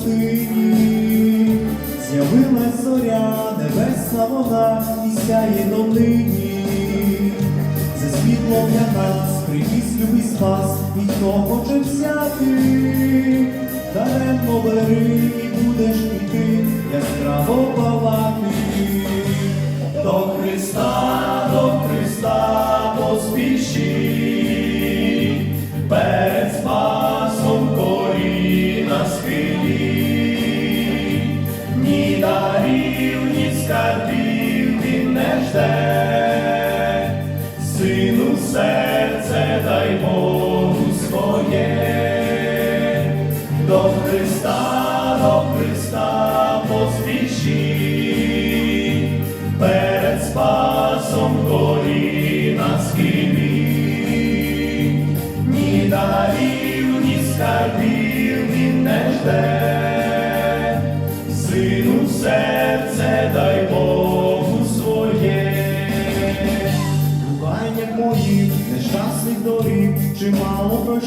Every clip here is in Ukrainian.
пустині, з'явилась зоря, небесна вона і сяє долині. Це світло для нас приніс любий спас, і хто хоче взяти, даремно бери і будеш іти, яскраво палати. До Христа, до Христа поспіши, скарбів він не жде, сину серце дай Богу своє, до Христа, до Христа поспіши, перед спасом горі ні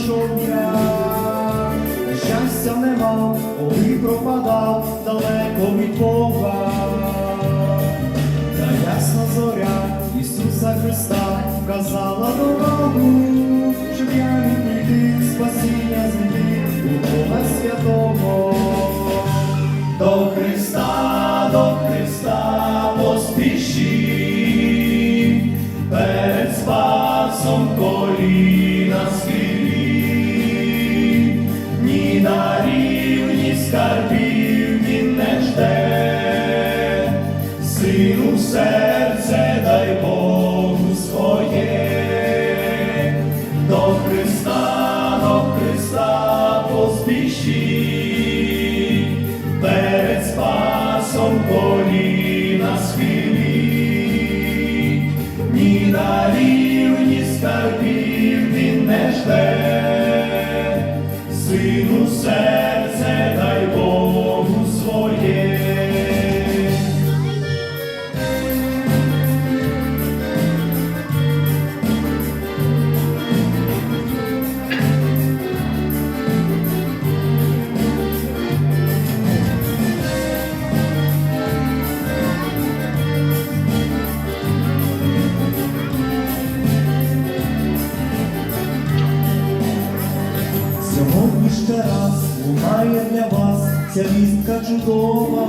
пройшов я, щастя не мав, коли пропадав далеко від Бога. Та ясна зоря Ісуса Христа вказала дорогу, щоб я міг прийти спасіння знайти у Бога святого. До Христа, до Христа поспіши, перед спасом коліна схилі, скарбів він не жде, сину серце дай Богу своє, до Христа, до Христа поспіши, перед спасом коліна схилі, ні дарів, ні скарбів він не жде, лунає для вас ця вістка чудова.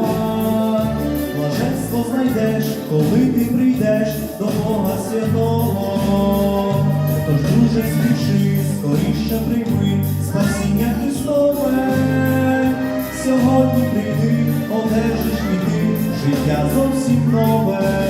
Блаженство знайдеш, коли ти прийдеш до Бога святого. Тож дуже спіши, скоріше прийми спасіння Христове. Сьогодні прийди, одержиш і ти життя зовсім нове.